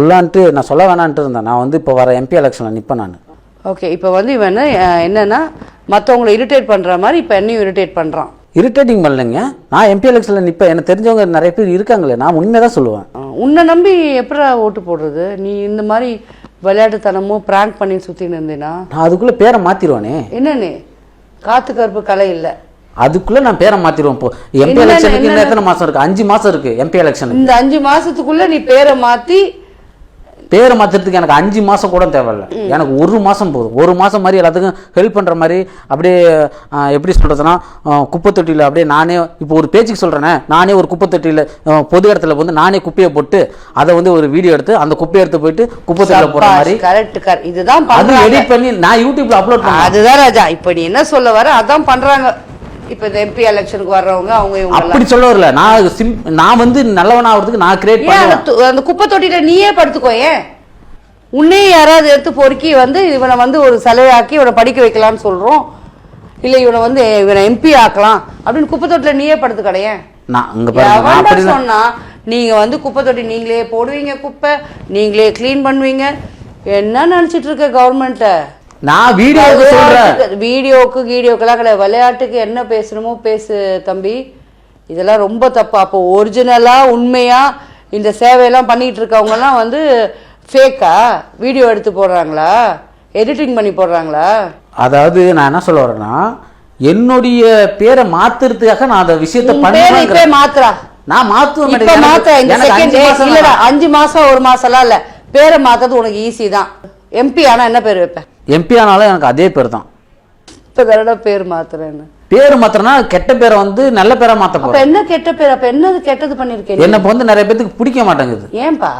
சொல்லான்ட்டு நான் சொல்ல வேணான்ட்டு இருந்தேன். நான் வந்து இப்போ வர எம்பி எலெக்ஷனில் நிற்பேன் நான். ஓகே இப்போ வந்து இவன் என்னன்னா மற்றவங்களை இரிட்டேட் பண்ற மாதிரி இப்போ என்னையும் இரிட்டேட் பண்றான். இரிட்டேட்டிங் பண்ணலைங்க. நான் எம்பி எலெக்ஷனில் நிற்பேன் எனக்கு தெரிஞ்சவங்க நிறைய பேர் இருக்காங்களே நான் உண்மையை தான் சொல்லுவேன். உன்னை நம்பி எப்படா ஓட்டு போடுறது? நீ இந்த மாதிரி விளையாட்டுத்தனமும் ப்ராங்க் பண்ணி சுத்தின்னு இருந்தீனா? நான் அதுக்குள்ளே பேரை மாற்றிடுவானே என்னன்னு காத்து கருப்பு கலை இல்லை. அதுக்குள்ளே நான் பேரை மாற்றிடுவேன் இப்போ எம்பி எலெக்ஷனுக்கு இன்னும் எத்தனை மாதம் இருக்குது அஞ்சு மாதம் இருக்குது எம்பி எலெக்ஷனுக்கு இந்த அஞ்சு மாசத்துக்குள்ள நீ பேரை மாத்தி பேரை மாற்றுறதுக்கு எனக்கு அஞ்சு மாதம் கூட தேவையில்ல. எனக்கு ஒரு மாதம் போதும். ஒரு மாதம் மாதிரி எல்லாத்துக்கும் ஹெல்ப் பண்ணுற மாதிரி அப்படியே எப்படி சொல்கிறதுனா குப்பை தொட்டியில் அப்படியே நானே இப்போ ஒரு பேச்சுக்கு சொல்கிறேனே நானே ஒரு குப்பை தொட்டியில் பொது இடத்துல வந்து நானே குப்பையை போட்டு அதை வந்து ஒரு வீடியோ எடுத்து அந்த குப்பையை எடுத்து போயிட்டு குப்பை தொட்டியில் போடுற மாதிரி. கரெக்ட் இதுதான் அது எடிட் பண்ணி நான் யூடியூப்ல அப்லோட் பண்ணேன். அதுதான் ராஜா இப்போ நீ என்ன சொல்ல வர அதான் பண்றாங்க. இப்போ இந்த எம்பி எலெக்ஷனுக்கு வர்றவங்க அவங்க இவங்க அப்படி சொல்ல வரல. நான் சிம் நான் வந்து நல்லவனாகிறதுக்கு நான் கிரியேட் பண்ணுவேன் அந்த குப்பை தொட்டியில நீயே படுத்துக்கோ ஏன்? உன்னே யாராவது எடுத்து பொறுக்கி வந்து இவனை வந்து ஒரு சிலையாக்கி இவனை படிக்க வைக்கலாம்னு சொல்றோம். இல்ல இவனை வந்து இவனை எம்பி ஆக்கலாம். அப்படின்னு குப்பை தொட்டில நீயே படுத்து கிடையேன் நான் இங்க பாருங்க நான் எவன்டா அப்படி சொன்னா நீங்க வந்து குப்பை தொட்டி நீங்களே போடுவீங்க குப்பை. நீங்களே க்ளீன் பண்ணுவீங்க. என்ன நினைச்சிட்டு இருக்க கவர்மெண்ட்ட நான் வீடியோவுக்கு சொல்றேன். வீடியோக்கு கீடியோக்கெல்லாம் கிடையாது. விளையாட்டுக்கு என்ன பேசணுமோ பேசு தம்பி. இதெல்லாம் ரொம்ப தப்பு. அப்போ ஒரிஜினலா உண்மையா இந்த சேவையெல்லாம் பண்ணிட்டு இருக்கவங்கலாம் வந்து ஃபேக்கா வீடியோ எடுத்து போடுறாங்களா? எடிட்டிங் பண்ணி போடுறாங்களா? அதாவது நான் என்ன சொல்ல வரேன்னா என்னுடைய பேரை மாத்துறதுக்காக நான் அந்த விஷயத்தை பண்ணுவேன் மாத்துறா. நான் மாத்துவேன் மாத்த அஞ்சு மாசம். அஞ்சு ஒரு மாசம்லாம் இல்ல. பேரை மாத்தது உனக்கு ஈஸி தான். எம்பி ஆனா என்ன பேர் வைப்பேன் எம்பி ஆனாலும் எனக்கு அதே பேர் தான் இப்ப தடவை பேர் மாத்துறேன்னு. பேர் மாத்திரனா கெட்ட பேரை வந்து நல்ல பேரா மாத்த போறேன். என்ன கெட்ட பேர்? அப்ப என்னது கெட்டது பண்ணிருக்கேன் என்ன வந்து நிறைய பேத்துக்கு பிடிக்க மாட்டேங்குது. ஏன்பா?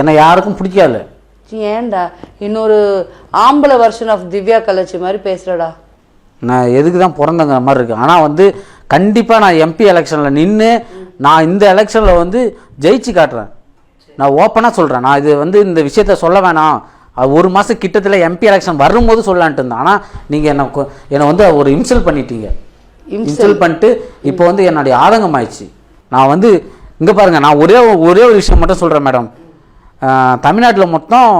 என்னை யாருக்கும் பிடிக்காது. ஏன்டா? இன்னொரு ஆம்பளை வெர்ஷன் ஆஃப் திவ்யா கலச்சி மாதிரி பேசுறடா. நான் எதுக்கு தான் பிறந்தங்கிற மாதிரி இருக்கு. ஆனால் வந்து கண்டிப்பாக நான் எம்பி எலெக்ஷனில் நின்று நான் இந்த எலெக்ஷனில் வந்து ஜெயிச்சு காட்டுறேன். நான் ஓப்பனாக சொல்கிறேன் நான் இது வந்து இந்த விஷயத்த சொல்ல வேணாம். ஒரு மாதம் கிட்டத்தில் எம்பி எலெக்ஷன் வரும்போது சொல்லலான்ட்டு இருந்தேன். ஆனால் நீங்கள் என்னை என்னை வந்து ஒரு இன்சல்ட் பண்ணிட்டீங்க. இன்சல்ட் பண்ணிட்டு இப்போ வந்து என்னுடைய ஆதங்கம் ஆயிடுச்சு நான் வந்து இங்கே பாருங்கள் நான் ஒரே ஒரே ஒரு விஷயம் மட்டும் சொல்கிறேன் மேடம். தமிழ்நாட்டில் மொத்தம்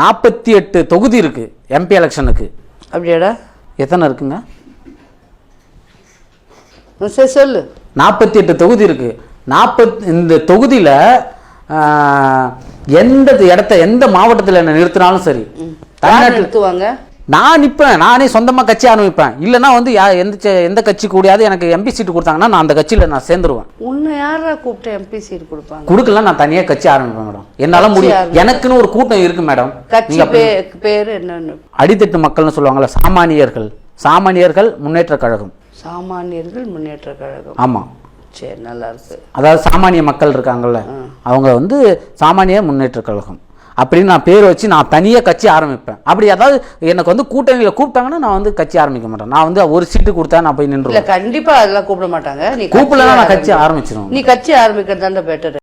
நாற்பத்தி எட்டு தொகுதி இருக்குது எம்பி எலெக்ஷனுக்கு அப்படியாடா? எத்தனை இருக்குங்க? சரி சொல்லு. நாற்பத்தி எட்டு தொகுதி இருக்கு. நாற்பத் இந்த தொகுதியில் எந்த இடத்த எந்த மாவட்டத்தில் என்ன நிறுத்தினாலும் சரி. தமிழ்நாட்டில் நிறுத்துவாங்க? நான் நிற்பேன் நானே சொந்தமாக கட்சி ஆரம்பிப்பேன் இல்லைன்னா வந்து யா எந்த எந்த கட்சி கூடியாவது எனக்கு எம்பி சீட்டு கொடுத்தாங்கன்னா நான் அந்த கட்சியில் நான் சேர்ந்துருவேன். உன்னை யாரா கூப்பிட்டு எம்பி சீட் கொடுப்பாங்க? கொடுக்கலாம் நான் தனியாக கட்சி ஆரம்பிப்பேன் மேடம். என்னால் முடியும். எனக்குன்னு ஒரு கூட்டம் இருக்கு மேடம். பேரு என்னன்னு? அடித்தட்டு மக்கள்னு சொல்லுவாங்கல்ல சாமானியர்கள். சாமானியர்கள் முன்னேற்ற கழகம். சாமானியர்கள் முன்னேற்ற கழகம். ஆமாம் சரி நல்லா இருக்கு. அதாவது சாமானிய மக்கள் இருக்காங்கல்ல. அவங்க வந்து சாமானிய முன்னேற்ற கழகம். அப்படின்னு நான் பேர் வச்சு நான் தனியாக கட்சி ஆரம்பிப்பேன். அப்படி அதாவது எனக்கு வந்து கூட்டணியில் கூப்பிட்டாங்கன்னா நான் வந்து கட்சி ஆரம்பிக்க மாட்டேன். நான் வந்து ஒரு சீட்டு கொடுத்தா நான் போய் இல்ல நின்றுவேன் கண்டிப்பா அதெல்லாம் கூப்பிட மாட்டாங்க. நீ கூப்பிடலாம் நான் கட்சி ஆரம்பிச்சிருவேன். நீ கட்சி ஆரம்பிக்கிறது தான் பெட்டர்